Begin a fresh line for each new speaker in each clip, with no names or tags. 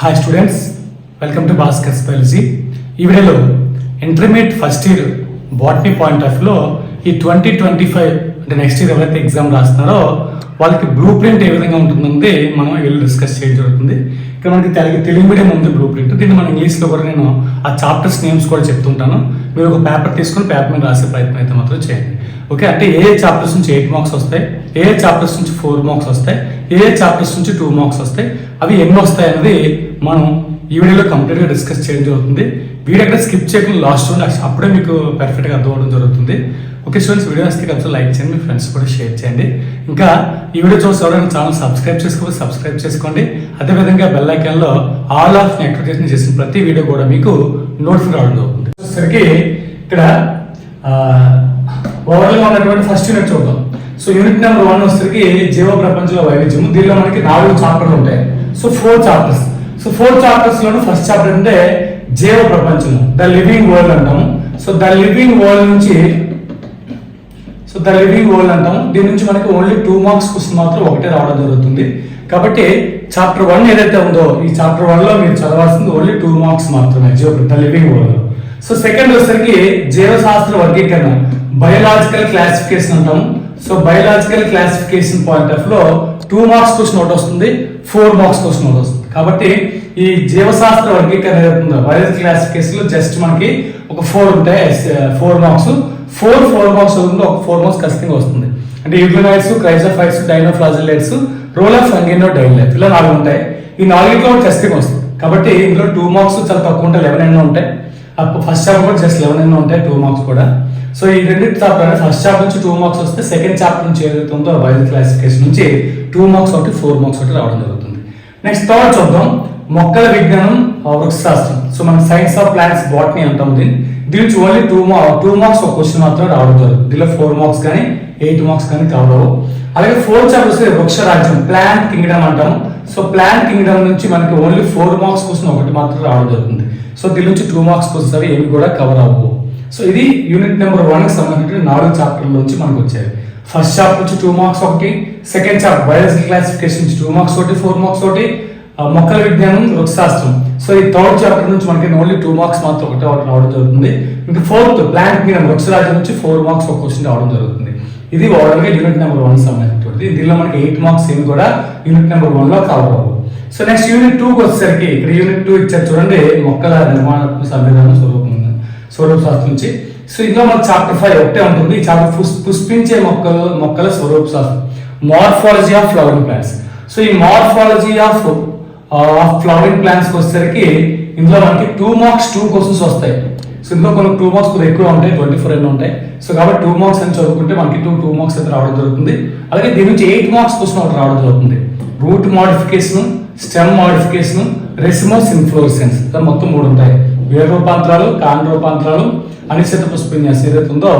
Hi students welcome to Bhaskar's biology ఈ వీడియోలో intermediate first year botany point ఆఫ్లో ఈ ట్వంటీ ట్వంటీ ఫైవ్ అంటే నెక్స్ట్ ఇయర్ ఎవరైతే ఎగ్జామ్ రాస్తున్నారో వాళ్ళకి బ్లూ ప్రింట్ ఏ విధంగా ఉంటుందంటే మనం వీళ్ళు డిస్కస్ చేయడం జరుగుతుంది. ఇక్కడ మనకి తెలుగు తెలుగు మీడియం ఉంది బ్లూ ప్రింట్ దీన్ని మనం ఇంగ్లీష్లో కూడా నేను ఆ చాప్టర్స్ నేమ్స్ కూడా చెప్తుంటాను. మీరు ఒక పేపర్ తీసుకొని పేపర్ మీద రాసే ప్రయత్నం అయితే మాత్రం చేయండి. ఓకే అంటే ఏ చాప్టర్స్ నుంచి ఎయిట్ మార్క్స్ వస్తాయి? ఏ చాప్టర్స్ నుంచి ఫోర్ మార్క్స్ వస్తాయి? ఏ చాప్టర్స్ నుంచి టూ మార్క్స్ వస్తాయి? అవి ఎన్ని వస్తాయి అనేది మనం ఈ వీడియోలో కంప్లీట్గా డిస్కస్ చేయడం జరుగుతుంది. వీడియో అక్కడ స్కిప్ చేయకుండా లాస్ట్ ఉండి అప్పుడే మీకు పర్ఫెక్ట్గా అర్థమవడం జరుగుతుంది. ఓకే స్టూడెంట్స్ వీడియో నచ్చితే కొంచెం లైక్ చేయండి మీ ఫ్రెండ్స్ కూడా షేర్ చేయండి. ఇంకా ఈ వీడియో చూసి ఎవరైనా ఛానల్ సబ్స్క్రైబ్ చేసుకోవాలి సబ్స్క్రైబ్ చేసుకోండి. అదేవిధంగా బెల్ ఐకాన్లో ఆల్ ఆఫ్ నోటిఫికేషన్ చేసిన ప్రతి వీడియో కూడా మీకు నోటిఫికేషన్ రావడం జరుగుతుంది. వచ్చేసరికి ఇక్కడ ఓవర్గా ఉన్నటువంటి ఫస్ట్ యూనిట్ చూద్దాం. సో యూనిట్ నెంబర్ వన్ వచ్చేసరికి జీవ ప్రపంచంలో వైవిధ్యం దీనిలో మనకి నాలుగు చాప్టర్లు ఉంటాయి. So four chapters so four chapters లోను ఫస్ట్ చాప్టర్ అంటే జీవ ప్రపంచం ద లివింగ్ వరల్డ్ అంటాము. సో ద లివింగ్ వరల్డ్ నుంచి సో ద లివింగ్ వరల్డ్ అంటాం దీని నుంచి మనకి ఓన్లీ టూ మార్క్స్ క్వశ్చన్ మాత్రం ఒకటే రావడం జరుగుతుంది. కాబట్టి చాప్టర్ వన్ ఏదైతే ఉందో ఈ చాప్టర్ వన్లో మీరు చదవాల్సింది ఓన్లీ టూ మార్క్స్ మాత్రమే జీవ the living world so second వచ్చేసరికి జీవశాస్త్ర వర్గీకరణ బయోలాజికల్ క్లాసిఫికేషన్ అంటాం సో బయోలాజికల్ క్లాసిఫికేషన్ పాయింట్ ఆఫ్లో టూ మార్క్స్ క్వశ్చన్ ఒకటి వస్తుంది. ఫోర్ మార్క్స్ క్వశ్చన్ వస్తుంది. కాబట్టి ఈ జీవశాస్త్ర వర్గీకరణ ఏదైతుందో బయోలాజికల్ క్లాసిఫికేషన్ జస్ట్ మనకి ఒక ఫోర్ ఉంటాయి four marks. Four four marks అవుతుంది ఒక ఫోర్ మార్క్స్ ఖచ్చితంగా వస్తుంది. అంటే యూగ్లోనైట్స్ క్రైజోఫైట్స్ డైనోఫ్లాజిలైట్స్ రోల్ ఆఫ్ ఫంగినో డైలైట్ ఇలా నాలుగు ఉంటాయి. ఈ నాలుగిట్లో ఖచ్చితంగా వస్తుంది. కాబట్టి ఇందులో టూ మార్క్స్ చాలా తక్కువ ఉంటాయి లెవెన్ ఎన్నో ఉంటాయి. ఫస్ట్ చాప్టర్ కూడా జస్ట్ లెవెన్ ఎన్నో ఉంటాయి టూ మార్క్స్ కూడా. సో ఈ రెండు చాప్టర్ ఫస్ట్ చాప్టర్ నుంచి టూ మార్క్స్ వస్తే సెకండ్ చాప్టర్ నుంచి ఏదైతే ఉందో బయోలజీ క్లాసిఫికేషన్ నుంచి టూ మార్క్స్ ఒకటి ఫోర్ మార్క్స్ ఒకటి రావడం జరుగుతుంది. నెక్స్ట్ థర్డ్ చూద్దాం. మొక్కల విజ్ఞానం వృక్షశాస్త్రం. సో మనం సైన్స్ ఆఫ్ ప్లాంట్స్ బాటనీ అంటాం దీన్ని దీని నుంచి only two mark two marks ఒక క్వశ్చన్ మాత్రం రావడం జరుగుతుంది. దీనిలో ఫోర్ మార్క్స్ కానీ ఎయిట్ మార్క్స్ కానీ కవర్ అవ్వవు అలాగే ఫోర్త్ చాప్టర్స్ వృక్ష రాజ్యం ప్లాంట్ కింగ్డమ్ అంటాం సో ప్లాంట్ కింగ్డమ్ నుంచి మనకి ఓన్లీ ఫోర్ మార్క్స్ క్వశ్చన్ ఒకటి మాత్రం రావడం జరుగుతుంది. సో దీని నుంచి టూ మార్క్స్ క్వశ్చన్స్ అవి ఏమి కూడా కవర్ అవ్వవు. సో ఇది యూనిట్ నెంబర్ వన్కి సంబంధించిన నాలుగు చాప్టర్ల నుంచి మనకు వచ్చాయి. ఫస్ట్ చాప్టర్ నుంచి టూ మార్క్స్ ఒకటి సెకండ్ చాప్టర్ బయాలజీ క్లాసిఫికేషన్ నుంచి టూ మార్క్స్ ఒకటి ఫోర్ మార్క్స్ ఒకటి మొక్కల విజ్ఞానం వృక్షశాస్త్రం సో ఈ థర్డ్ చాప్టర్ నుంచి మనకి ఓన్లీ టూ మార్క్స్ మాత్రం ఒకటే ఒకటి రావడం జరుగుతుంది. ఇంకా ఫోర్త్ ప్లాంట్ మీద వృక్షరాజ్యం నుంచి ఫోర్ మార్క్స్ ఒక క్వశ్చన్ రావడం జరుగుతుంది. ఇది ఓవరాల్ యూనిట్ నెంబర్ వన్ సంబంధించినటువంటిది. దీనిలో మనకి ఎయిట్ మార్క్స్ ఏమి కూడా యూనిట్ నెంబర్ వన్లో కవర్ అవ్వవు. సో నెక్స్ట్ యూనిట్ టూకి వచ్చేసరికి ఇక్కడ యూనిట్ టూ ఇచ్చారు చూడండి మొక్కల నిర్మాణ సంవిధానం స్వరూపం స్వరూప శాస్త్రం నుంచి సో ఇందులో మనకు చాప్టర్ ఫైవ్ ఒకటే ఉంటుంది. చాప్టర్ పుష్- పుష్పించే మొక్కలు మొక్కల స్వరూప శాస్త్రం morphology of flowering plants so ఈ మార్ఫాలజీ ఆఫ్ ఆఫ్ ఫ్లవరింగ్ ప్లాంట్స్కి వచ్చేసరికి ఇందులో మనకి టూ మార్క్స్ టూ క్వశ్చన్స్ వస్తాయి. సో ఇందులో కొన్ని టూ మార్క్స్ కొద్దిగా ఎక్కువ ఉంటాయి ట్వంటీ ఫోర్ ఎన్నో ఉంటాయి. సో కాబట్టి టూ మార్క్స్ అని చదువుకుంటే మనకి టూ టూ మార్క్స్ అయితే రావడం జరుగుతుంది. అలాగే దీని నుంచి ఎయిట్ మార్క్స్ క్వశ్చన్ ఒకటి రావడం జరుగుతుంది. Root modification stem modification racemose inflorescence ఇలా మొత్తం మూడు ఉంటాయి. వేరు రూపాంతరాలు కాండ రూపాంతరాలు అనిశ్చిత పుష్పన్యాసం ఏదైతే ఉందో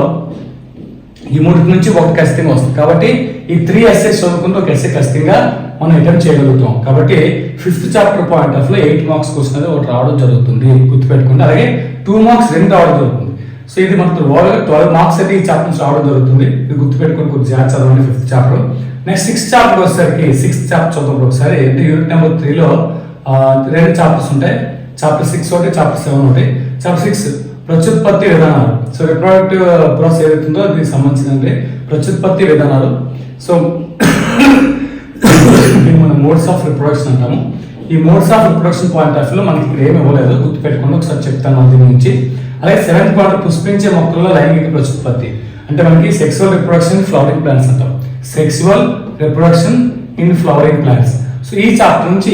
ఈ మూడింటి నుంచి ఒకటి ఖచ్చితంగా వస్తుంది. కాబట్టి ఈ త్రీ ఎస్ఎస్ చదువుకుంటే ఒక ఎస్ఏ ఖచ్చితంగా మనం అటెంప్ట్ చేయగలుగుతాం. కాబట్టి ఫిఫ్త్ చాప్టర్ పాయింట్ ఆఫ్లో ఎయిట్ మార్క్స్ క్వశ్చన్ అనేది ఒకటి రావడం జరుగుతుంది. గుర్తుపెట్టుకోండి. అలాగే టూ మార్క్స్ రెండు రావడం జరుగుతుంది. సో ఇది మనకు ఓవరాల్ ట్వెల్వ్ మార్క్స్ అయితే ఈ చాప్టర్ నుంచి రావడం జరుగుతుంది. ఇది గుర్తుపెట్టుకొని కొద్దిగా జాగ్రత్త చదవండి fifth chapter next sixth chapter వచ్చేసరికి సిక్స్త్ చాప్టర్ చదువుకుంటే ఒకసారి అంటే యూనిట్ నెంబర్ త్రీలో రెండు చాప్టర్స్ ఉంటాయి. చాప్టర్ సిక్స్ ఒకటి చాప్టర్ సెవెన్ ఒకటి. చాప్టర్ సిక్స్ ప్రత్యుత్పత్తి విధానాలు. సో రిప్రొడక్టివ్ ప్రాసెస్ ఏదైతుందో దీనికి సంబంధించిందంటే ప్రత్యుత్పత్తి విధానాలు. సో దీన్ని మనం మోడ్స్ ఆఫ్ రిప్రొడక్షన్ అంటాము. ఈ modes of reproduction point of వ్యూలో మనకి ఇక్కడ ఏమి ఇవ్వలేదు. గుర్తుపెట్టుకోండి. ఒకసారి చెప్తాను దీని నుంచి అలాగే సెవెంత్ పాయింట్ పుష్పించే మొక్కల్లో లైంగిక ప్రత్యుత్పత్తి. అంటే మనకి సెక్సువల్ రిప్రొడక్షన్ ఫ్లవరింగ్ ప్లాంట్స్ అంటాం. Sexual reproduction in flowering plants so ఈ చాప్టర్ నుంచి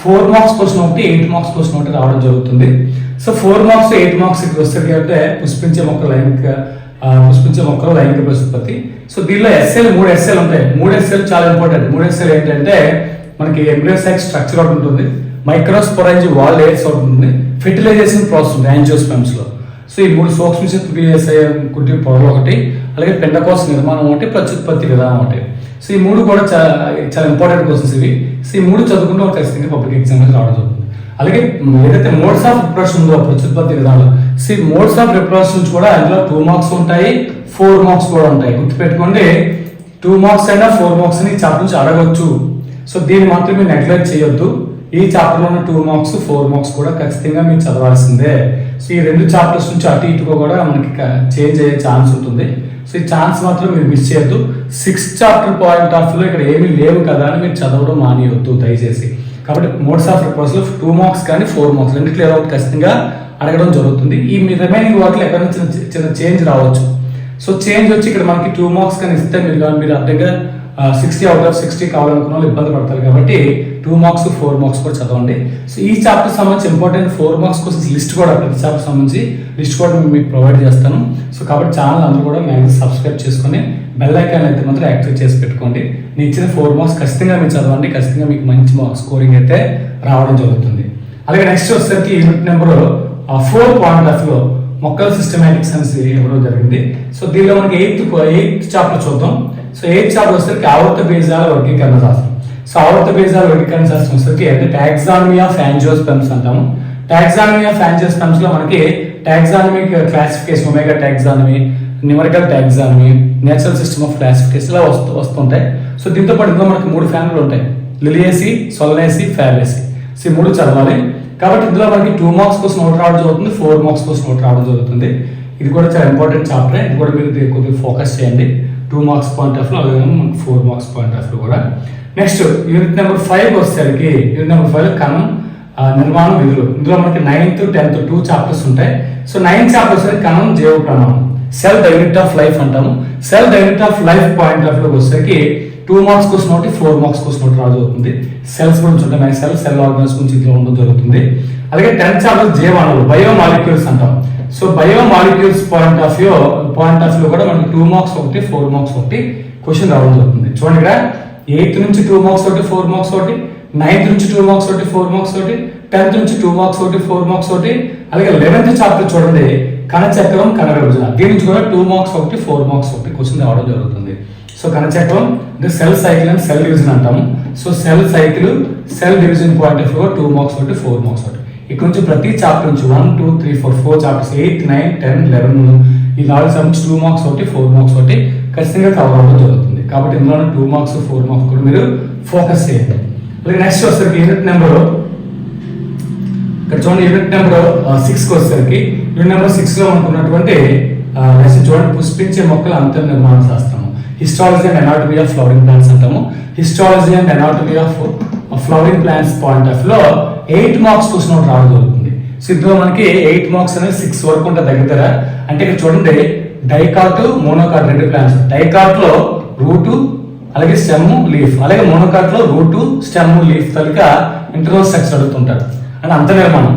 ఫోర్ మార్క్స్ క్వశ్చన్ ఒకటి ఎయిట్ మార్క్స్ క్వశ్చన్ ఒకటి రావడం జరుగుతుంది. So four marks eight marks ఇక్కడ వస్తుంది అంటే పుష్పించే మొక్క లైంగిక పుష్పించే మొక్కల లైంగిక ప్రత్యుత్పత్తి సో దీనిలో ఎస్ఎల్ మూడు ఎస్ఎల్ ఉంటాయి. మూడు ఎస్ఎల్ చాలా ఇంపార్టెంట్ మూడు ఎస్ఎల్ ఏంటంటే మనకి ఎంబ్రియోసైక్ స్ట్రక్చర్ ఒకటి ఉంటుంది. మైక్రోస్పొరైజ్ వాల్ లేయర్స్ ఒకటి ఉంటుంది. ఫెర్టిలైజేషన్ ప్రాసెస్ ఉంది యాంజియోస్పెమ్స్లో. సో ఈ మూడు సూక్ష్మ కుటి కుట్టి పొరలు ఒకటి అలాగే పెండకోస్ నిర్మాణం ఒకటి ప్రత్యుత్పత్తి విధానం ఒకటి. సో ఈ మూడు కూడా చాలా చాలా ఇంపార్టెంట్ క్వశ్చన్స్ ఇవి. సో ఈ మూడు చదువుకుంటే ఒక ఖచ్చితంగా పబ్లిక్ ఎగ్జామ్స్ రావడం జరుగుతుంది. అలాగే ఏదైతే మోడ్స్ ఆఫ్ రిప్రొడక్షన్ ఉందో ప్రత్యుత్పత్తి విధానంలో సి మోడ్స్ ఆఫ్ రిప్రొడక్షన్ నుంచి కూడా అందులో టూ మార్క్స్ ఉంటాయి ఫోర్ మార్క్స్ కూడా ఉంటాయి. గుర్తుపెట్టుకోండి టూ మార్క్స్ అయినా ఫోర్ మార్క్స్ అని చాప్టర్ నుంచి అడగొచ్చు. సో దీన్ని మాత్రం నెగ్లెక్ట్ చేయొద్దు. ఈ చాప్టర్లో ఉన్న టూ మార్క్స్ ఫోర్ మార్క్స్ కూడా ఖచ్చితంగా మీరు చదవాల్సిందే. సో ఈ రెండు చాప్టర్స్ నుంచి అటు ఇటుగా కూడా మనకి చేంజ్ అయ్యే ఛాన్స్ ఉంటుంది. సో ఈ ఛాన్స్ మాత్రం మీరు మిస్ చేయొద్దు. సిక్స్త్ చాప్టర్ పాయింట్ ఆఫ్ వ్యూలో ఇక్కడ ఏమీ లేవు కదా అని మీరు చదవడం మానేయొద్దు దయచేసి. కాబట్టి మోడ్స్ ఆఫ్ రిపోర్ట్స్లో టూ మార్క్స్ కానీ ఫోర్ మార్క్స్ రెండు క్లియర్ అవుట్ ఖచ్చితంగా అడగడం జరుగుతుంది. ఈ మీ రిమైనింగ్ వాటిలో ఎక్కడ చిన్న చిన్న చేంజ్ రావచ్చు. సో చేంజ్ వచ్చి ఇక్కడ మనకి టూ మార్క్స్ కానీ ఇస్తే మీరు మీరు అర్థంగా సిక్స్టీ అవుట్ ఆఫ్ సిక్స్టీ కావాలనుకున్న వాళ్ళు ఇబ్బంది పడతారు కాబట్టి టూ మార్క్స్ ఫోర్ మార్క్స్ కూడా చదవండి. సో ఈ చాప్టర్ సంబంధించి ఇంపార్టెంట్ ఫోర్ మార్క్స్ కోసం లిస్ట్ కూడా ప్రతి చాప్టర్ సంబంధించి లిస్ట్ కూడా మీకు ప్రొవైడ్ చేస్తాను. సో కాబట్టి ఛానల్ అందరూ కూడా మేము సబ్స్క్రైబ్ చేసుకొని బెల్ ఐకాన్ అయితే మాత్రం యాక్టివేట్ చేసి పెట్టుకోండి. నేను ఇచ్చిన ఫోర్ మార్క్స్ ఖచ్చితంగా మీరు చదవండి. ఖచ్చితంగా మీకు మంచి మార్క్స్ స్కోరింగ్ అయితే రావడం జరుగుతుంది. అలాగే నెక్స్ట్ వచ్చేసరికి యూనిట్ నెంబర్ ఫోర్ పాయింట్ ఆఫ్లో మొక్కల సిస్టమేటిక్స్ అనేసి ఇవ్వడం జరిగింది. సో దీనిలో మనకి ఎయిత్ ఎయిత్ చాప్టర్ చూద్దాం. సో ఎయిత్ చాప్టర్ వచ్చేసరికి ఆవర్త బీజాల వర్గీకరణ శాస్త్రం. సో ఆవర్త బీజాల వర్గీకరణ శాస్త్రం అంటే టాక్సానమీ ఆఫ్ యాంజియోస్పెమ్స్ అంటాము. టాక్సానమీ ఆఫ్ యాంజియోస్పెమ్స్లో మనకి taxonomic classification omega taxonomy numerical taxonomy natural system of classification ఇలా వస్తూ వస్తుంటాయి. సో దీంతో పాటు ఇందులో మనకి మూడు ఫ్యామిలీలు ఉంటాయి. లిలియేసి సొలనేసి ఫ్యాలేసి. సో ఈ మూడు చదవాలి. కాబట్టి ఇందులో మనకి టూ మార్క్స్ కోసం నోట్ రావడం జరుగుతుంది ఫోర్ మార్క్స్ కోసం నోట్ రావడం జరుగుతుంది. ఇది కూడా చాలా ఇంపార్టెంట్ చాప్టర్. ఇది కూడా మీరు కొద్దిగా ఫోకస్ చేయండి. టూ మార్క్స్ పాయింట్ ఆఫ్లో అలాగే మనకి ఫోర్ మార్క్స్ పాయింట్ ఆఫ్ కూడా. నెక్స్ట్ యూనిట్ నెంబర్ ఫైవ్ వచ్చేసరికి యూనిట్ నెంబర్ ఫైవ్ కణం నిర్మాణం విధులు. ఇందులో మనకి నైన్త్ టెన్త్ టూ చాప్టర్స్ ఉంటాయి. సో నైన్త్ చాప్టర్ వచ్చేసరికి కణం జీవ ప్రమాణం cell the unit of life అంటాము. Cell the unit of life point ఆఫ్లో వచ్చేసరికి టూ మార్క్స్ క్వశ్చన్ ఒకటి ఫోర్ మార్క్స్ కోసం ఒకటి రాజు అవుతుంది. సెల్స్ గురించి ఉంటాయి. సెల్ సెల్ ఆర్గనైజ్ గురించి ఇందులో ఉండడం జరుగుతుంది. అలాగే టెన్త్ చాప్టర్ జీవాణువులు బయో మాలిక్యూల్స్ అంటాం so bio molecules point of view point of view కూడా మనకి టూ మార్క్స్ ఒకటి ఫోర్ మార్క్స్ ఒకటి క్వశ్చన్ రావడం జరుగుతుంది. చూడండి ఇక్కడ. ఎయిత్ నుంచి టూ మార్క్స్ ఒకటి ఫోర్ మార్క్స్ ఒకటి నైన్త్ నుంచి టూ మార్క్స్ ఒకటి ఫోర్ మార్క్స్ ఒకటి టెన్త్ నుంచి టూ మార్క్స్ ఒకటి ఫోర్ మార్క్స్ ఒకటి అలాగే లెవెన్త్ చాప్టర్ చూడండి. కణచక్రం కణ విభజన దీని నుంచి కూడా టూ మార్క్స్ ఒకటి ఫోర్ మార్క్స్ ఒకటి క్వశ్చన్ రావడం జరుగుతుంది. సో కణచక్రం అంటే cell cycle and cell division అంటాము so cell cycle cell division point of view two marks ఒకటి ఫోర్ మార్క్స్ ఒకటి ఇక్కడ నుంచి ప్రతి చాప్టర్ నుంచి one two three four four chapters eighth nine ten eleven ఈ నాలుగు సెవెన్ టూ మార్క్స్ ఒకటి ఫోర్ మార్క్స్ ఒకటి ఖచ్చితంగా కవర్ అవ్వడం జరుగుతుంది. కాబట్టి ఇందులో టూ మార్క్స్ ఫోర్ మార్క్స్ కూడా మీరు ఫోకస్ చేయండి. అలాగే నెక్స్ట్ వచ్చేసరికి యూనిట్ నెంబర్ ఇక్కడ చూడండి యూనిట్ నెంబర్ సిక్స్ వచ్చేసరికి యూనిట్ నెంబర్ సిక్స్లో అనుకున్నటువంటి లెసన్ చూడండి పుష్పించే మొక్కల అంతర్ నిర్మాణ శాస్త్రము. Histology and anatomy of flowering plants అంటాము. Histology and anatomy of flowering plants point ఆఫ్లో ఎయిట్ మార్క్స్ క్వశ్చన్ ఒకటి రావడం జరుగుతుంది. సో ఇందులో మనకి ఎయిట్ మార్క్స్ అనేది సిక్స్ వరకు ఉంటుంది దగ్గర అంటే ఇక్కడ చూడండి డైకాట్ మోనోకాట్ రెండు ప్లాంట్స్ డైకాట్లో రూటు అలాగే స్టెమ్ లీఫ్. అలాగే మోనోకాట్లో రూటు స్టెమ్ లీఫ్ తలిక ఇంటర్నల్ స్ట్రక్చర్ అడుగుతుంటారు. అంటే అంత నిర్మాణం.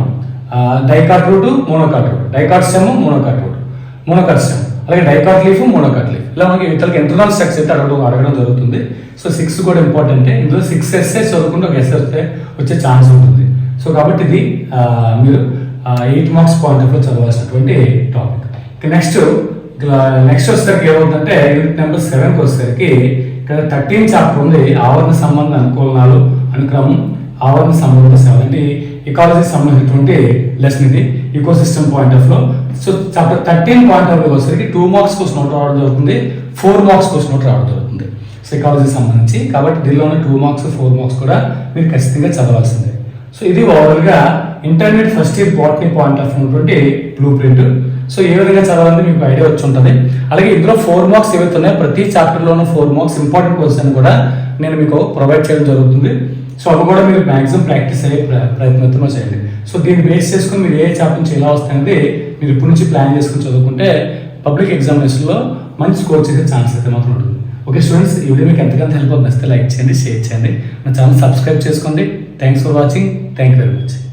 Dicot root monocot root. Dicot stem monocot root. Monocot stem. అలాగే డైకాట్ లీఫ్ మోనోకాట్ లీఫ్. ఇలా మనకి ఇతరులకి ఇంటర్నల్ స్ట్రక్చర్ అయితే అడగడం అడగడం జరుగుతుంది. సో సిక్స్ కూడా ఇంపార్టెంట్ ఇందులో సిక్స్ ఎస్ఏ చదువుకుంటే ఒక వస్తే వచ్చే ఛాన్స్ ఉంటుంది. సో కాబట్టి ఇది మీరు ఎయిట్ మార్క్స్ పాయింట్ ఆఫ్ చదవాల్సినటువంటి టాపిక్. నెక్స్ట్ నెక్స్ట్ వచ్చేసరికి ఏమవుతుందంటే యూనిట్ నెంబర్ సెవెన్కి వచ్చేసరికి ఇక్కడ థర్టీన్ చాప్టర్ ఉంది. ఆవరణ సంబంధ అనుకూలనాలు అనుక్రమం ఆవరణ సంబంధ సేవ. అంటే ఇకాలజీ సంబంధించినటువంటి లెసన్ ఇది ఈకో సిస్టమ్ పాయింట్ ఆఫ్లో so chapter thirteen point of వచ్చేసరికి టూ మార్క్స్ క్వశ్చన్ ఒకటి రావడం జరుగుతుంది ఫోర్ మార్క్స్ క్వశ్చన్ ఒకటి రావడం జరుగుతుంది. సైకాలజీ సంబంధించి కాబట్టి దీనిలోనే టూ మార్క్స్ ఫోర్ మార్క్స్ కూడా మీరు ఖచ్చితంగా చదవాల్సిందే. సో ఇది ఓవరాల్గా intermediate first year botany point of ఉన్నటువంటి బ్లూ ప్రింట్ సో ఏ విధంగా చదవాలని మీకు ఐడియా వచ్చి ఉంటుంది అలాగే ఇందులో ఫోర్ మార్క్స్ ఏవైతే ఉన్నాయో ప్రతి చాప్టర్లోనూ ఫోర్ మార్క్స్ ఇంపార్టెంట్ క్వశ్చన్ కూడా నేను మీకు ప్రొవైడ్ చేయడం జరుగుతుంది. సో అవి కూడా మీరు మాక్సిమం ప్రాక్టీస్ అయ్యే ప్ర- ప్రయత్నంతో చేయండి. సో దీన్ని బేస్ చేసుకుని మీరు ఏ చాప్టర్ నుంచి ఎలా వస్తుంది మీరు ఇప్పటి నుంచి ప్లాన్ చేసుకుని చదువుకుంటే పబ్లిక్ ఎగ్జామినేషన్లో మంచి స్కోర్ చేసే ఛాన్స్ అయితే మాత్రం ఉంటుంది. ఓకే స్టూడెంట్స్ ఈ వీడియో మీకు ఎంతకంత హెల్ప్ అవుతుంది. నచ్చితే లైక్ చేయండి షేర్ చేయండి. నా ఛానల్ సబ్స్క్రైబ్ చేసుకోండి. Thanks for watching thank you very much